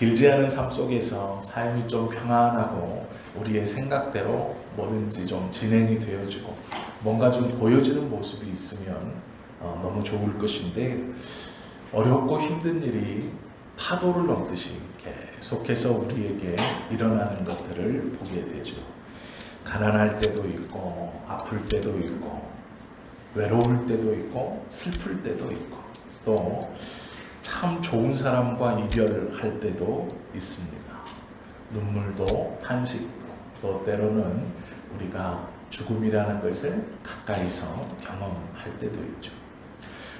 길지 않은 삶 속에서 삶이 좀 평안하고 우리의 생각대로 뭐든지 좀 진행이 되어지고 뭔가 좀 보여지는 모습이 있으면 어, 너무 좋을 것인데 어렵고 힘든 일이 파도를 넘듯이 계속해서 우리에게 일어나는 것들을 보게 되죠. 가난할 때도 있고 아플 때도 있고 외로울 때도 있고 슬플 때도 있고 또 참 좋은 사람과 이별할 때도 있습니다. 눈물도 탄식도 또 때로는 우리가 죽음이라는 것을 가까이서 경험할 때도 있죠.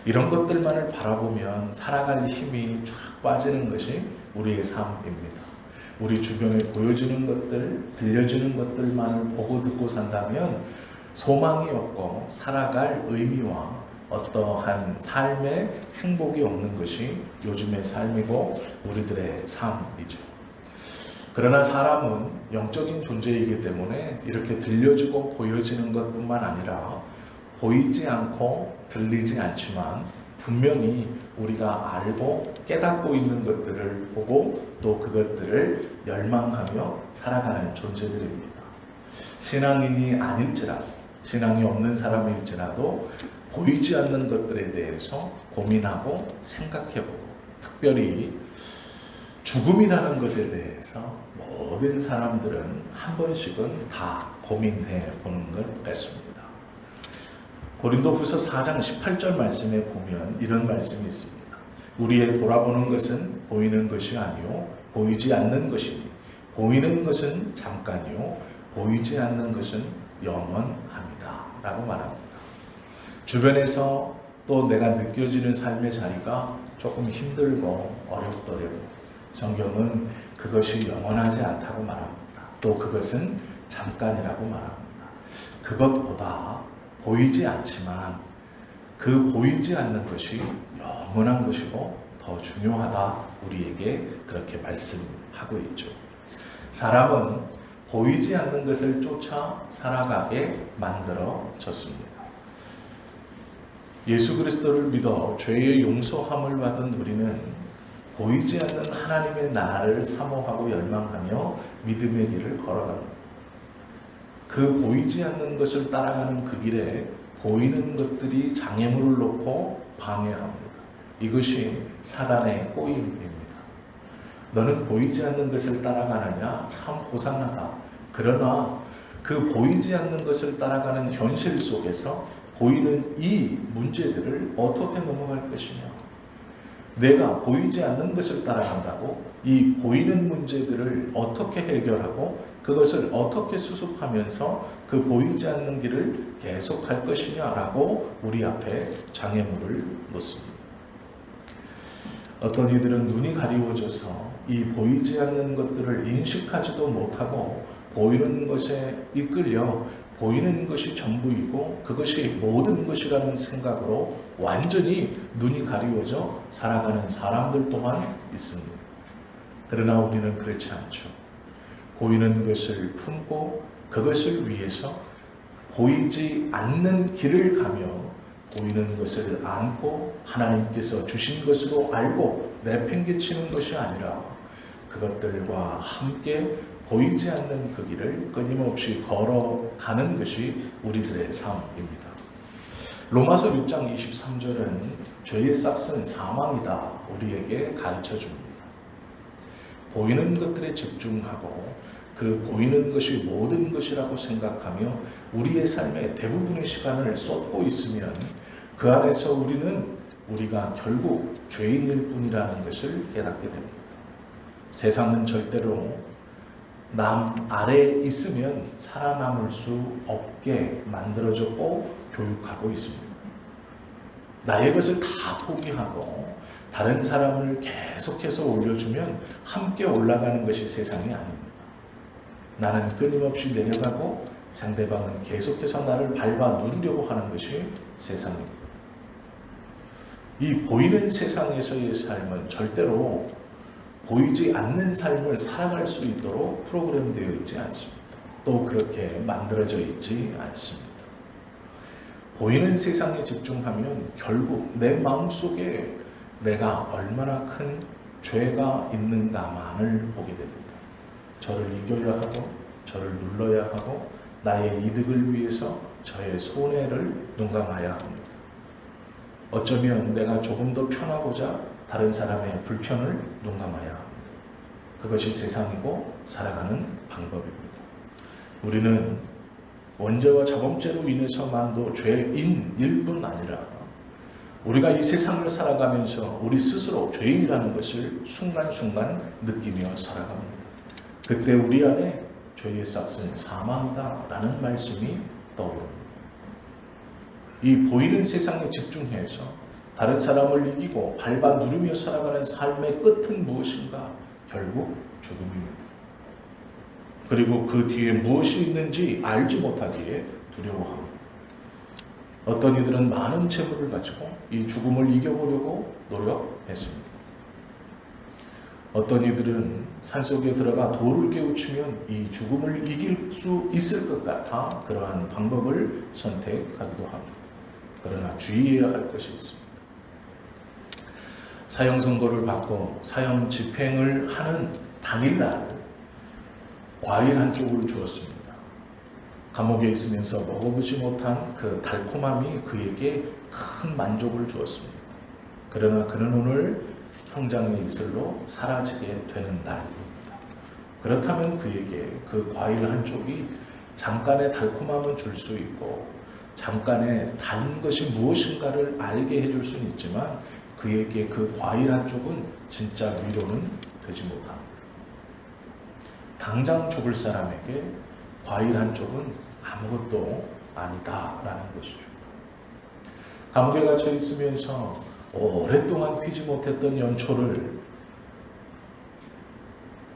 이런 것들만을 바라보면 살아갈 힘이 쫙 빠지는 것이 우리의 삶입니다. 우리 주변에 보여주는 것들, 들려주는 것들만을 보고 듣고 산다면 소망이 없고 살아갈 의미와 어떠한 삶의 행복이 없는 것이 요즘의 삶이고 우리들의 삶이죠. 그러나 사람은 영적인 존재이기 때문에 이렇게 들려주고 보여지는 것 뿐만 아니라 보이지 않고 들리지 않지만 분명히 우리가 알고 깨닫고 있는 것들을 보고 또 그것들을 열망하며 살아가는 존재들입니다. 신앙인이 아닐지라도 신앙이 없는 사람일지라도 보이지 않는 것들에 대해서 고민하고 생각해보고 특별히 죽음이라는 것에 대해서 모든 사람들은 한 번씩은 다 고민해 보는 것 같습니다. 고린도 후서 4장 18절 말씀에 보면 이런 말씀이 있습니다. 우리의 돌아보는 것은 보이는 것이 아니요 보이지 않는 것이니 보이는 것은 잠깐이요 보이지 않는 것은 영원합니다 라고 말합니다. 주변에서 또 내가 느껴지는 삶의 자리가 조금 힘들고 어렵더라도 성경은 그것이 영원하지 않다고 말합니다. 또 그것은 잠깐이라고 말합니다. 그것보다 보이지 않지만 그 보이지 않는 것이 영원한 것이고 더 중요하다 우리에게 그렇게 말씀하고 있죠. 사람은 보이지 않는 것을 쫓아 살아가게 만들어졌습니다. 예수 그리스도를 믿어 죄의 용서함을 받은 우리는 보이지 않는 하나님의 나라를 사모하고 열망하며 믿음의 길을 걸어갑니다. 그 보이지 않는 것을 따라가는 그 길에 보이는 것들이 장애물을 놓고 방해합니다. 이것이 사단의 꼬임입니다. 너는 보이지 않는 것을 따라가느냐? 참 고상하다. 그러나 그 보이지 않는 것을 따라가는 현실 속에서 보이는 이 문제들을 어떻게 넘어갈 것이냐? 내가 보이지 않는 것을 따라간다고 이 보이는 문제들을 어떻게 해결하고 그것을 어떻게 수습하면서 그 보이지 않는 길을 계속할 것이냐라고 우리 앞에 장애물을 놓습니다. 어떤 이들은 눈이 가리워져서 이 보이지 않는 것들을 인식하지도 못하고 보이는 것에 이끌려 보이는 것이 전부이고 그것이 모든 것이라는 생각으로 완전히 눈이 가리워져 살아가는 사람들 또한 있습니다. 그러나 우리는 그렇지 않죠. 보이는 것을 품고 그것을 위해서 보이지 않는 길을 가며 보이는 것을 안고 하나님께서 주신 것으로 알고 내팽개치는 것이 아니라 그것들과 함께 보이지 않는 그 길을 끊임없이 걸어가는 것이 우리들의 삶입니다. 로마서 6장 23절은 죄의 싹은 사망이다 우리에게 가르쳐 줍니다. 보이는 것들에 집중하고 그 보이는 것이 모든 것이라고 생각하며 우리의 삶의 대부분의 시간을 쏟고 있으면 그 안에서 우리는 우리가 결국 죄인일 뿐이라는 것을 깨닫게 됩니다. 세상은 절대로 남 아래에 있으면 살아남을 수 없게 만들어졌고 교육하고 있습니다. 나의 것을 다 포기하고 다른 사람을 계속해서 올려주면 함께 올라가는 것이 세상이 아닙니다. 나는 끊임없이 내려가고 상대방은 계속해서 나를 밟아 누르려고 하는 것이 세상입니다. 이 보이는 세상에서의 삶은 절대로 보이지 않는 삶을 살아갈 수 있도록 프로그램되어 있지 않습니다. 또 그렇게 만들어져 있지 않습니다. 보이는 세상에 집중하면 결국 내 마음속에 내가 얼마나 큰 죄가 있는가만을 보게 됩니다. 저를 이겨야 하고 저를 눌러야 하고 나의 이득을 위해서 저의 손해를 눈감아야 합니다. 어쩌면 내가 조금 더 편하고자 다른 사람의 불편을 눈감아야. 그것이 세상이고 살아가는 방법입니다. 우리는 원죄와 자범죄로 인해서만도 죄인일 뿐 아니라 우리가 이 세상을 살아가면서 우리 스스로 죄인이라는 것을 순간순간 느끼며 살아갑니다. 그때 우리 안에 죄의 싹은 사망이다 라는 말씀이 떠오릅니다. 이 보이는 세상에 집중해서 다른 사람을 이기고 밟아 누르며 살아가는 삶의 끝은 무엇인가? 결국 죽음입니다. 그리고 그 뒤에 무엇이 있는지 알지 못하기에 두려워합니다. 어떤 이들은 많은 재물을 가지고 이 죽음을 이겨보려고 노력했습니다. 어떤 이들은 산속에 들어가 돌을 깨우치면 이 죽음을 이길 수 있을 것 같아 그러한 방법을 선택하기도 합니다. 그러나 주의해야 할 것이 있습니다. 사형 선고를 받고 사형 집행을 하는 당일날 과일 한 쪽을 주었습니다. 감옥에 있으면서 먹어보지 못한 그 달콤함이 그에게 큰 만족을 주었습니다. 그러나 그는 오늘 형장의 이슬로 사라지게 되는 날입니다. 그렇다면 그에게 그 과일 한 쪽이 잠깐의 달콤함은 줄 수 있고 잠깐의 단 것이 무엇인가를 알게 해줄 수는 있지만 그에게 그 과일 한 쪽은 진짜 위로는 되지 못합니다. 당장 죽을 사람에게 과일 한 쪽은 아무것도 아니다라는 것이죠. 감옥에 갇혀 있으면서 오랫동안 피지 못했던 연초를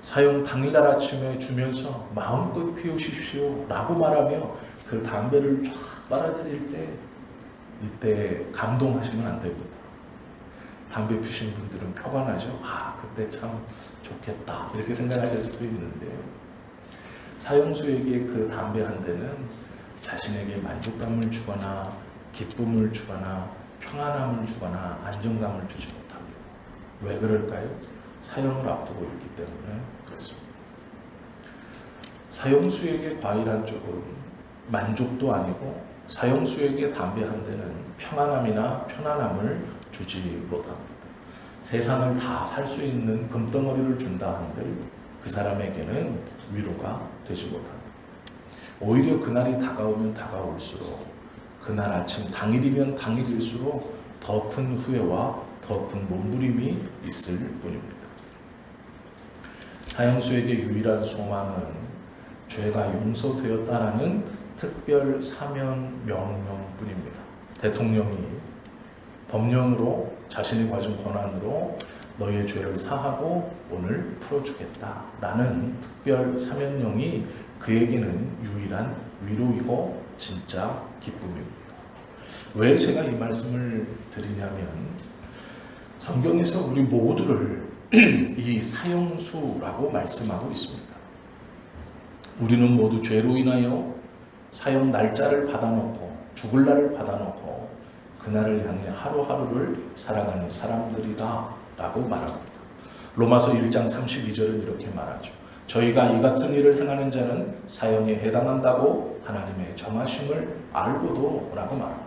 사용 당일날 아침에 주면서 마음껏 피우십시오 라고 말하며 그 담배를 쫙 빨아들일 때 이때 감동하시면 안 됩니다. 담배 피신 분들은 표가 나죠. 아, 그때 참 좋겠다. 이렇게 생각하실 수도 있는데요. 사형수에게 그 담배 한 대는 자신에게 만족감을 주거나 기쁨을 주거나 평안함을 주거나 안정감을 주지 못합니다. 왜 그럴까요? 사형을 앞두고 있기 때문에 그렇습니다. 사형수에게 과일 한 쪽은 만족도 아니고 사형수에게 담배 한 대는 평안함이나 편안함을 주지 못합니다. 세상을 다 살 수 있는 금덩어리를 준다 한들 그 사람에게는 위로가 되지 못합니다. 오히려 그날이 다가오면 다가올수록 그날 아침 당일이면 당일일수록 더 큰 후회와 더 큰 몸부림이 있을 뿐입니다. 사형수에게 유일한 소망은 죄가 용서되었다라는 특별 사면 명령뿐입니다. 대통령이 법령으로 자신이 가진 권한으로 너의 죄를 사하고 오늘 풀어주겠다라는 특별 사면령이 그에게는 유일한 위로이고 진짜 기쁨입니다. 왜 제가 이 말씀을 드리냐면 성경에서 우리 모두를 이 사형수라고 말씀하고 있습니다. 우리는 모두 죄로 인하여 사형 날짜를 받아놓고 죽을 날을 받아놓고 그날을 향해 하루하루를 살아가는 사람들이다 라고 말합니다. 로마서 1장 32절은 이렇게 말하죠. 저희가 이 같은 일을 행하는 자는 사형에 해당한다고 하나님의 정하심을 알고도 라고 말합니다.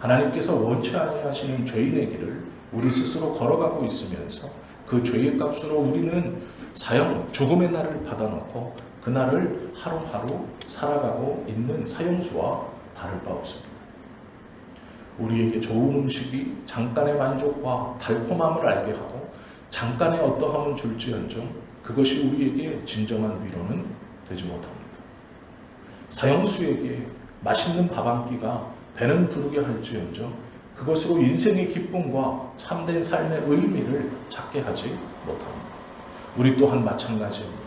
하나님께서 원치 아니하시는 죄인의 길을 우리 스스로 걸어가고 있으면서 그 죄의 값으로 우리는 사형, 죽음의 날을 받아놓고 그 날을 하루하루 살아가고 있는 사형수와 다를 바 없습니다. 우리에게 좋은 음식이 잠깐의 만족과 달콤함을 알게 하고 잠깐의 어떠함은 줄지언정 그것이 우리에게 진정한 위로는 되지 못합니다. 사형수에게 맛있는 밥 한 끼가 배는 부르게 할지언정 그것으로 인생의 기쁨과 참된 삶의 의미를 찾게 하지 못합니다. 우리 또한 마찬가지입니다.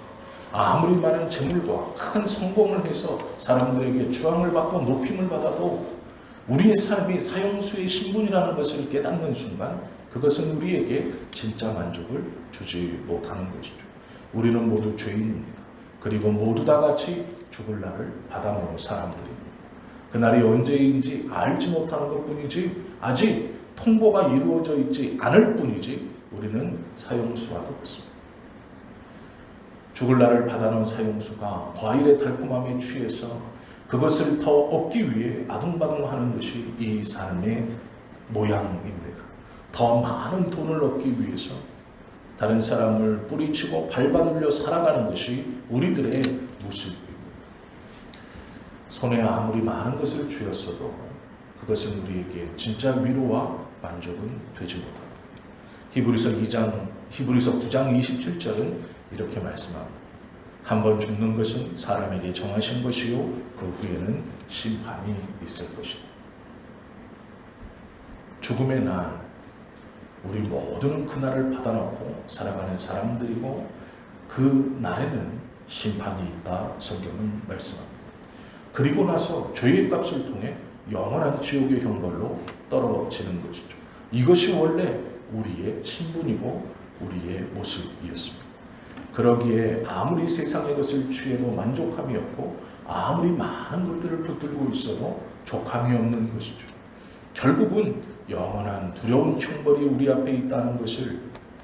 아무리 많은 재물과 큰 성공을 해서 사람들에게 주앙을 받고 높임을 받아도 우리의 삶이 사형수의 신분이라는 것을 깨닫는 순간 그것은 우리에게 진짜 만족을 주지 못하는 것이죠. 우리는 모두 죄인입니다. 그리고 모두 다 같이 죽을 날을 받아놓은 사람들입니다. 그날이 언제인지 알지 못하는 것 뿐이지 아직 통보가 이루어져 있지 않을 뿐이지 우리는 사형수와도 같습니다. 죽을 날을 받아놓은 사형수가 과일의 달콤함에 취해서 그것을 더 얻기 위해 아둥바둥하는 것이 이 삶의 모양입니다. 더 많은 돈을 얻기 위해서 다른 사람을 뿌리치고 밟아눌려 살아가는 것이 우리들의 모습입니다. 손에 아무리 많은 것을 쥐었어도 그것은 우리에게 진짜 위로와 만족은 되지 못합니다. 히브리서 2장 히브리서 9장 27절은 이렇게 말씀합니다. 한 번 죽는 것은 사람에게 정하신 것이요 그 후에는 심판이 있을 것이다. 죽음의 날 우리 모두는 그 날을 받아놓고 살아가는 사람들이고 그 날에는 심판이 있다 성경은 말씀합니다. 그리고 나서 죄의 값을 통해 영원한 지옥의 형벌로 떨어지는 것이죠. 이것이 원래 우리의 신분이고 우리의 모습이었습니다. 그러기에 아무리 세상의 것을 취해도 만족함이 없고 아무리 많은 것들을 붙들고 있어도 족함이 없는 것이죠. 결국은 영원한 두려운 형벌이 우리 앞에 있다는 것을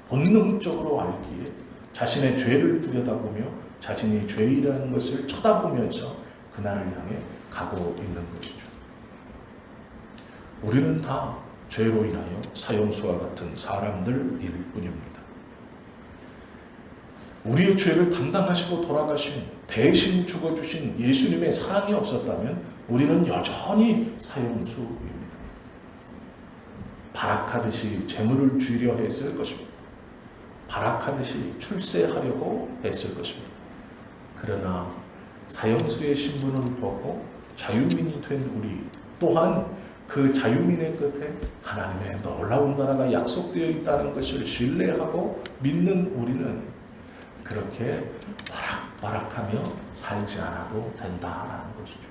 본능적으로 알기에 자신의 죄를 들여다보며 자신이 죄이라는 것을 쳐다보면서 그날을 향해 가고 있는 것이죠. 우리는 다 죄로 인하여 사형수와 같은 사람들일 뿐입니다. 우리의 죄를 담당하시고 돌아가신 대신 죽어주신 예수님의 사랑이 없었다면 우리는 여전히 사형수입니다. 발악하듯이 재물을 쥐려 했을 것입니다. 발악하듯이 출세하려고 했을 것입니다. 그러나 사형수의 신분을 벗고 자유민이 된 우리 또한 그 자유민의 끝에 하나님의 놀라운 나라가 약속되어 있다는 것을 신뢰하고 믿는 우리는 그렇게 바락바락하며 살지 않아도 된다라는 것이죠.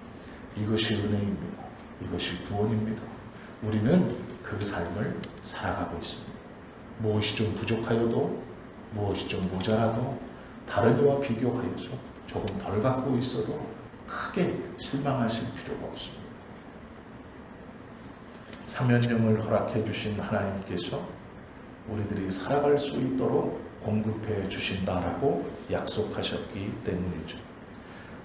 이것이 은혜입니다. 이것이 구원입니다. 우리는 그 삶을 살아가고 있습니다. 무엇이 좀 부족하여도 무엇이 좀 모자라도 다른 이와 비교하여서 조금 덜 갖고 있어도 크게 실망하실 필요가 없습니다. 사면령을 허락해 주신 하나님께서 우리들이 살아갈 수 있도록 공급해 주신다라고 약속하셨기 때문이죠.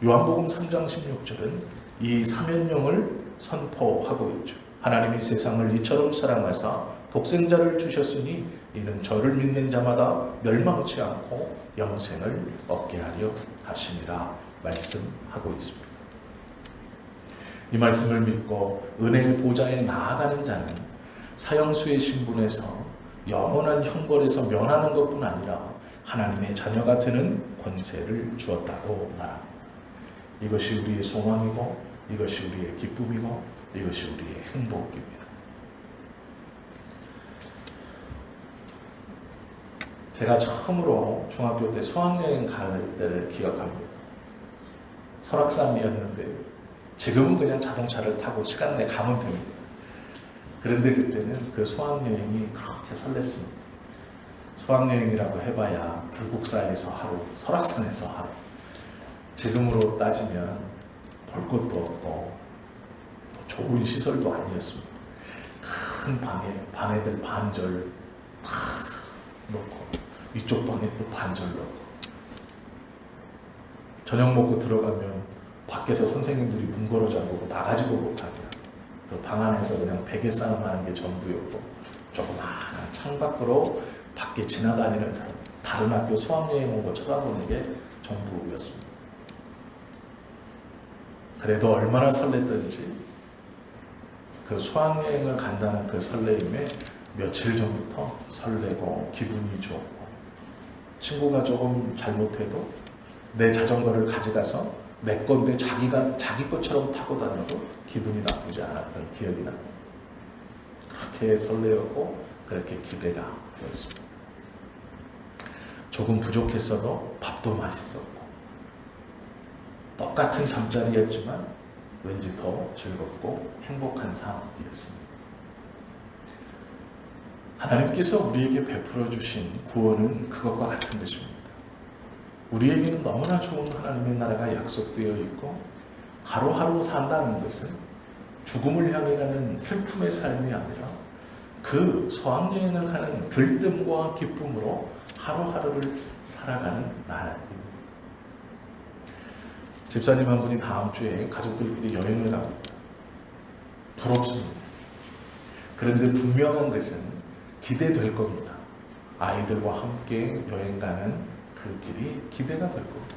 요한복음 3장 16절은 이 사면령을 선포하고 있죠. 하나님이 세상을 이처럼 사랑하사 독생자를 주셨으니 이는 저를 믿는 자마다 멸망치 않고 영생을 얻게 하려 하심이라 말씀하고 있습니다. 이 말씀을 믿고 은혜의 보좌에 나아가는 자는 사형수의 신분에서 영원한 형벌에서 면하는 것뿐 아니라 하나님의 자녀가 되는 권세를 주었다고 말합니다. 이것이 우리의 소망이고 이것이 우리의 기쁨이고 이것이 우리의 행복입니다. 제가 처음으로 중학교 때 수학여행 갈 때를 기억합니다. 설악산이었는데 지금은 그냥 자동차를 타고 시간 내 가면 됩니다. 그런데 그때는 그 수학여행이 그렇게 설렜습니다. 수학여행이라고 해봐야 불국사에서 하루, 설악산에서 하루. 지금으로 따지면 볼 것도 없고 좋은 시설도 아니었습니다. 큰 방에 반 애들 반절 다 놓고 이쪽 방에 또 반절 넣고 저녁 먹고 들어가면 밖에서 선생님들이 문 걸어 잠그고 나가지도 못하게 방 안에서 그냥 베개 싸움 하는 게 전부였고 조그마한 창밖으로 밖에 지나다니는 사람 다른 학교 수학여행 온 거 쳐다보는 게 전부였습니다. 그래도 얼마나 설렜던지 그 수학여행을 간다는 그 설레임에 며칠 전부터 설레고 기분이 좋고 친구가 조금 잘못해도 내 자전거를 가져가서 내 건데 자기가 자기 것처럼 타고 다녀도 기분이 나쁘지 않았던 기억이 납니다. 그렇게 설레었고 그렇게 기대가 되었습니다. 조금 부족했어도 밥도 맛있었고 똑같은 잠자리였지만 왠지 더 즐겁고 행복한 삶이었습니다. 하나님께서 우리에게 베풀어 주신 구원은 그것과 같은 것입니다. 우리에게는 너무나 좋은 하나님의 나라가 약속되어 있고 하루하루 산다는 것은 죽음을 향해 가는 슬픔의 삶이 아니라 그 수학여행을 가는 들뜸과 기쁨으로 하루하루를 살아가는 날입니다. 집사님 한 분이 다음 주에 가족들끼리 여행을 갑니다. 부럽습니다. 그런데 분명한 것은 기대될 겁니다. 아이들과 함께 여행 가는 그 길이 기대가 될 겁니다.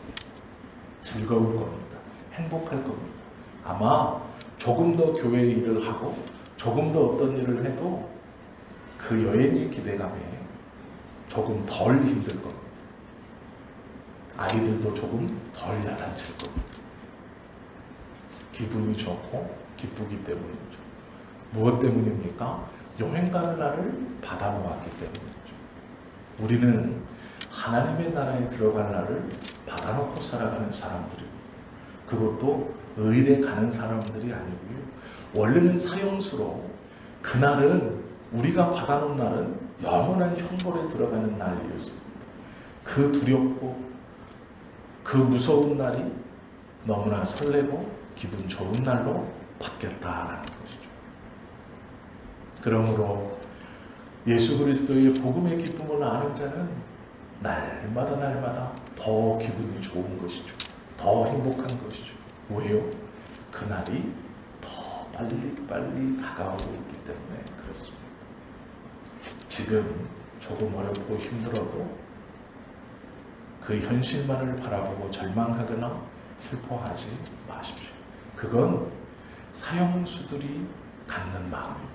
즐거울 겁니다. 행복할 겁니다. 아마 조금 더 교회 일을 하고 조금 더 어떤 일을 해도 그 여행의 기대감에 조금 덜 힘들 겁니다. 아이들도 조금 덜 야단칠 겁니다. 기분이 좋고 기쁘기 때문이죠. 무엇 때문입니까? 여행 가는 날을 받아놓았기 때문이죠. 우리는 하나님의 나라에 들어갈 날을 받아놓고 살아가는 사람들입니다. 그것도 의례 가는 사람들이 아니고요. 원래는 사형수로 그날은 우리가 받아놓은 날은 영원한 형벌에 들어가는 날이었습니다. 그 두렵고 그 무서운 날이 너무나 설레고 기분 좋은 날로 바뀌었다라는 것이죠. 그러므로 예수 그리스도의 복음의 기쁨을 아는 자는 날마다 날마다 더 기분이 좋은 것이죠. 더 행복한 것이죠. 왜요? 그날이 더 빨리 빨리 다가오고 있기 때문에 그렇습니다. 지금 조금 어렵고 힘들어도 그 현실만을 바라보고 절망하거나 슬퍼하지 마십시오. 그건 사형수들이 갖는 마음입니다.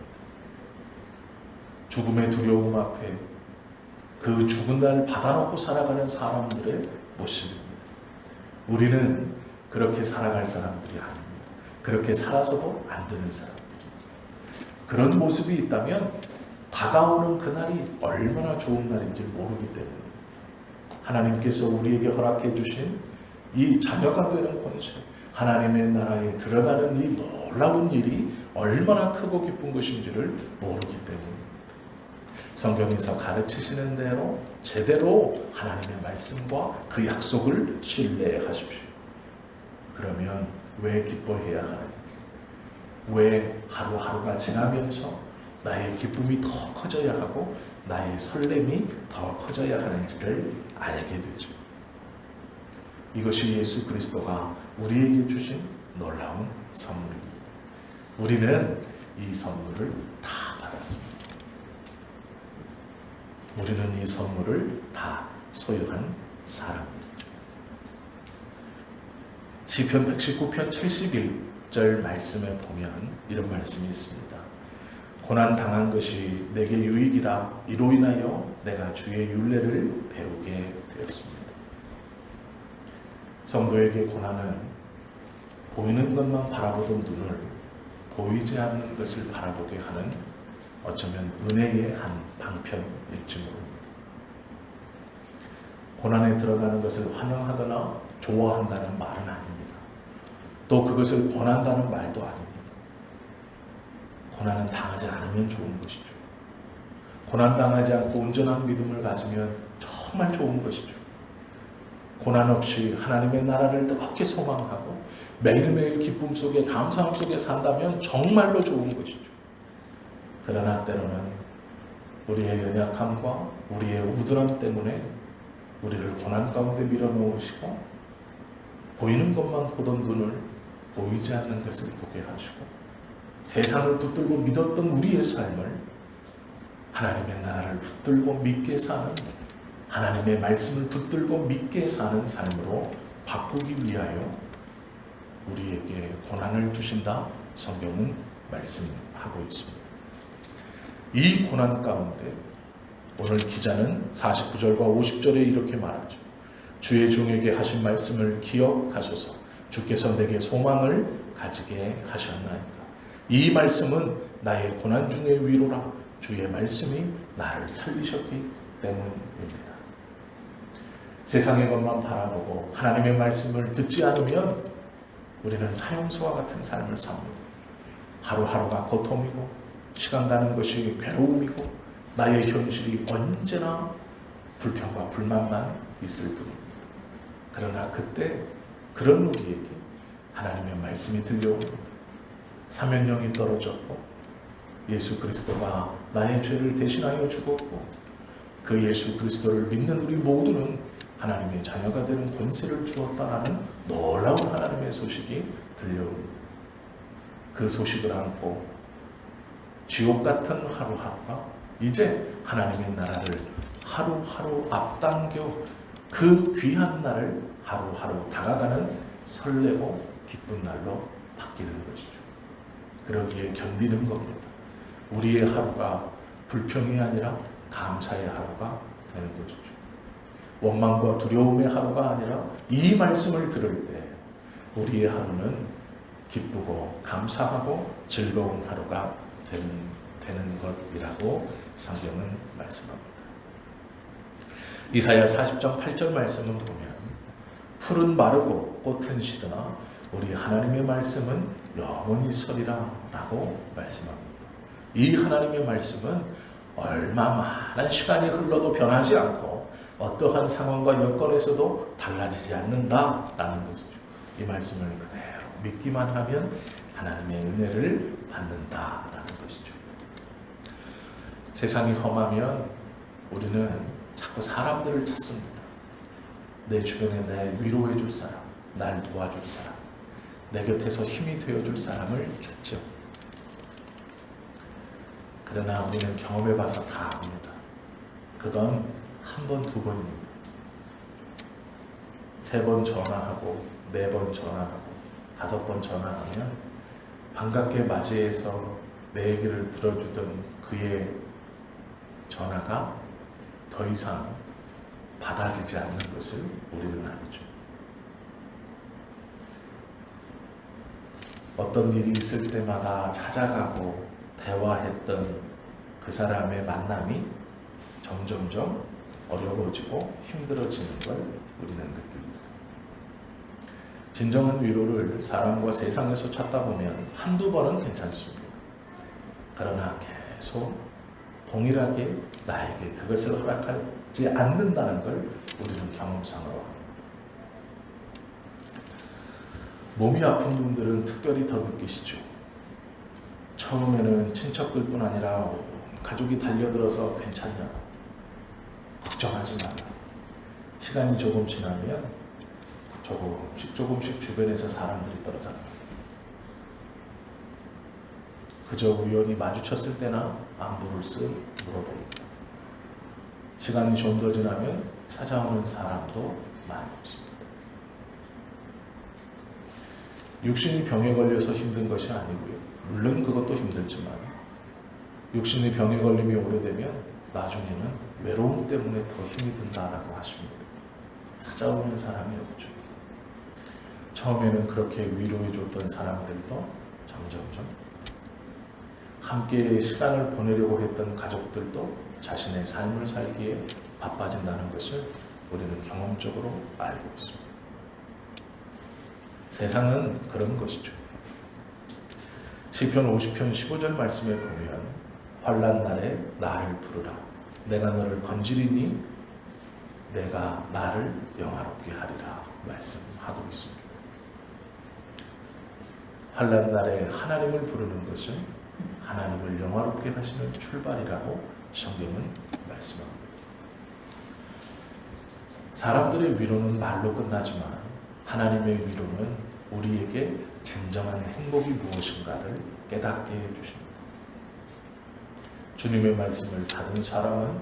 죽음의 두려움 앞에 그 죽은 날 받아놓고 살아가는 사람들의 모습입니다. 우리는 그렇게 살아갈 사람들이 아닙니다. 그렇게 살아서도 안 되는 사람들입니다. 그런 모습이 있다면 다가오는 그날이 얼마나 좋은 날인지 모르기 때문입니다. 하나님께서 우리에게 허락해 주신 이 자녀가 되는 권세, 하나님의 나라에 들어가는 이 놀라운 일이 얼마나 크고 기쁜 것인지를 모르기 때문입니다. 성경에서 가르치시는 대로 제대로 하나님의 말씀과 그 약속을 신뢰하십시오. 그러면 왜 기뻐해야 하는지, 왜 하루하루가 지나면서 나의 기쁨이 더 커져야 하고 나의 설렘이 더 커져야 하는지를 알게 되죠. 이것이 예수 그리스도가 우리에게 주신 놀라운 선물입니다. 우리는 이 선물을 다 받았습니다. 우리는 이 선물을 다 소유한 사람들이죠. 시편 119편 71절 말씀에 보면 이런 말씀이 있습니다. 고난 당한 것이 내게 유익이라 이로 인하여 내가 주의 윤례를 배우게 되었습니다. 성도에게 고난은 보이는 것만 바라보던 눈을 보이지 않는 것을 바라보게 하는 어쩌면 은혜의 한 방편일지 모릅니다. 고난에 들어가는 것을 환영하거나 좋아한다는 말은 아닙니다. 또 그것을 권한다는 말도 아닙니다. 고난은 당하지 않으면 좋은 것이죠. 고난 당하지 않고 온전한 믿음을 가지면 정말 좋은 것이죠. 고난 없이 하나님의 나라를 뜨겁게 소망하고 매일매일 기쁨 속에 감사함 속에 산다면 정말로 좋은 것이죠. 그러나 때로는 우리의 연약함과 우리의 우둔함 때문에 우리를 고난 가운데 밀어넣으시고 보이는 것만 보던 눈을 보이지 않는 것을 보게 하시고 세상을 붙들고 믿었던 우리의 삶을 하나님의 나라를 붙들고 믿게 사는 하나님의 말씀을 붙들고 믿게 사는 삶으로 바꾸기 위하여 우리에게 고난을 주신다 성경은 말씀하고 있습니다. 이 고난 가운데 오늘 기자는 49절과 50절에 이렇게 말하죠. 주의 종에게 하신 말씀을 기억하소서 주께서 내게 소망을 가지게 하셨나이다. 이 말씀은 나의 고난 중의 위로라 주의 말씀이 나를 살리셨기 때문입니다. 세상의 것만 바라보고 하나님의 말씀을 듣지 않으면 우리는 사형수와 같은 삶을 삽니다. 하루하루가 고통이고 시간 가는 것이 괴로움이고 나의 현실이 언제나 불평과 불만만 있을 뿐입니다. 그러나 그때 그런 우리에게 하나님의 말씀이 들려옵니다. 사면령이 떨어졌고 예수 그리스도가 나의 죄를 대신하여 죽었고 그 예수 그리스도를 믿는 우리 모두는 하나님의 자녀가 되는 권세를 주었다라는 놀라운 하나님의 소식이 들려옵니다. 그 소식을 안고 지옥 같은 하루하루가 이제 하나님의 나라를 하루하루 앞당겨 그 귀한 날을 하루하루 다가가는 설레고 기쁜 날로 바뀌는 것이죠. 그러기에 견디는 겁니다. 우리의 하루가 불평이 아니라 감사의 하루가 되는 것이죠. 원망과 두려움의 하루가 아니라 이 말씀을 들을 때 우리의 하루는 기쁘고 감사하고 즐거운 하루가 되는, 되는 것이라고 성경은 말씀합니다. 이사야 40장 8절 말씀은 보면 풀은 마르고 꽃은 시드나 우리 하나님의 말씀은 영원히 서리라 라고 말씀합니다. 이 하나님의 말씀은 얼마 많은 시간이 흘러도 변하지 않고 어떠한 상황과 여건에서도 달라지지 않는다라는 것이죠. 이 말씀을 그대로 믿기만 하면 하나님의 은혜를 받는다라는 것이죠. 세상이 험하면 우리는 자꾸 사람들을 찾습니다. 내 주변에 내 위로해 줄 사람, 날 도와줄 사람, 내 곁에서 힘이 되어 줄 사람을 찾죠. 그러나 우리는 경험해 봐서 다 압니다. 그건 한 번, 두 번입니다. 세 번 전화하고, 네 번 전화하고, 다섯 번 전화하면 반갑게 맞이해서 내 얘기를 들어주던 그의 전화가 더 이상 받아지지 않는 것을 우리는 알죠. 어떤 일이 있을 때마다 찾아가고 대화했던 그 사람의 만남이 점점점 어려워지고 힘들어지는 걸 우리는 느낍니다. 진정한 위로를 사람과 세상에서 찾다 보면 한두 번은 괜찮습니다. 그러나 계속 동일하게 나에게 그것을 허락하지 않는다는 걸 우리는 경험상으로 합니다. 몸이 아픈 분들은 특별히 더 느끼시죠. 처음에는 친척들뿐 아니라 가족이 달려들어서 괜찮냐 걱정하지 마라. 시간이 조금 지나면 조금씩 조금씩 주변에서 사람들이 떨어져요. 그저 우연히 마주쳤을 때나 안부를 쓱 물어봅니다. 시간이 좀 더 지나면 찾아오는 사람도 많이 없습니다. 육신이 병에 걸려서 힘든 것이 아니고요. 물론 그것도 힘들지만 육신의 병에 걸림이 오래되면 나중에는 외로움 때문에 더 힘이 든다라고 하십니다. 찾아오는 사람이 없죠. 처음에는 그렇게 위로해 줬던 사람들도 점점점 함께 시간을 보내려고 했던 가족들도 자신의 삶을 살기에 바빠진다는 것을 우리는 경험적으로 알고 있습니다. 세상은 그런 것이죠. 시편 50편 15절 말씀에 보면 환란 날에 나를 부르라 내가 너를 건지리니 내가 나를 영화롭게 하리라 말씀하고 있습니다. 환란 날에 하나님을 부르는 것은 하나님을 영화롭게 하시는 출발이라고 성경은 말씀합니다. 사람들의 위로는 말로 끝나지만 하나님의 위로는 우리에게 진정한 행복이 무엇인가를 깨닫게 해주십니다. 주님의 말씀을 받은 사람은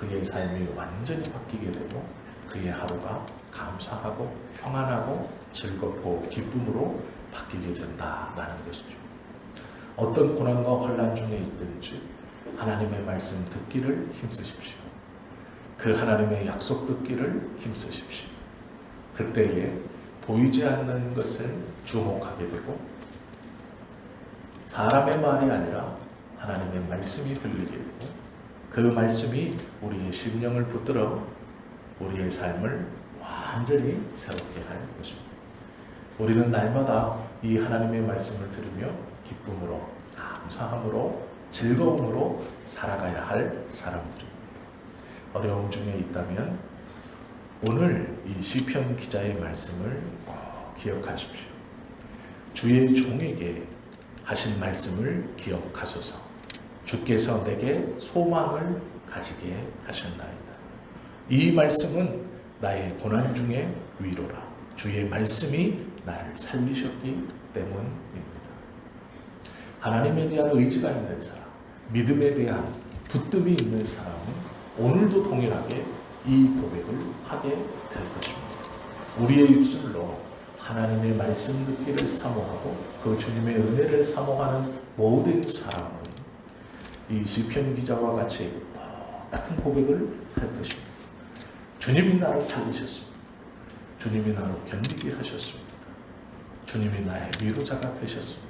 그의 삶이 완전히 바뀌게 되고 그의 하루가 감사하고 평안하고 즐겁고 기쁨으로 바뀌게 된다라는 것이죠. 어떤 고난과 혼란 중에 있든지 하나님의 말씀 듣기를 힘쓰십시오. 그 하나님의 약속 듣기를 힘쓰십시오. 그때에 보이지 않는 것을 주목하게 되고 사람의 말이 아니라 하나님의 말씀이 들리게 되고 그 말씀이 우리의 심령을 붙들어 우리의 삶을 완전히 새롭게 할 것입니다. 우리는 날마다 이 하나님의 말씀을 들으며 기쁨으로 감사함으로 즐거움으로 살아가야 할 사람들입니다. 어려움 중에 있다면 오늘 이 시편 기자의 말씀을 꼭 기억하십시오. 주의 종에게 하신 말씀을 기억하소서. 주께서 내게 소망을 가지게 하셨나이다. 이 말씀은 나의 고난 중에 위로라. 주의 말씀이 나를 살리셨기 때문입니다. 하나님에 대한 의지가 있는 사람, 믿음에 대한 붙듦이 있는 사람은 오늘도 동일하게 이 고백을 하게 될 것입니다. 우리의 입술로 하나님의 말씀 듣기를 사모하고 그 주님의 은혜를 사모하는 모든 사람은 이 시편 기자와 같이 똑같은 고백을 할 것입니다. 주님이 나를 살리셨습니다. 주님이 나를 견디게 하셨습니다. 주님이 나의 위로자가 되셨습니다.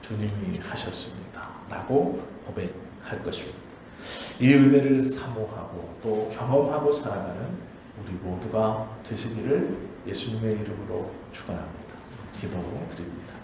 주님이 하셨습니다. 라고 고백할 것입니다. 이 은혜를 사모하고 또 경험하고 살아가는 우리 모두가 되시기를 예수님의 이름으로 축원합니다. 기도 드립니다.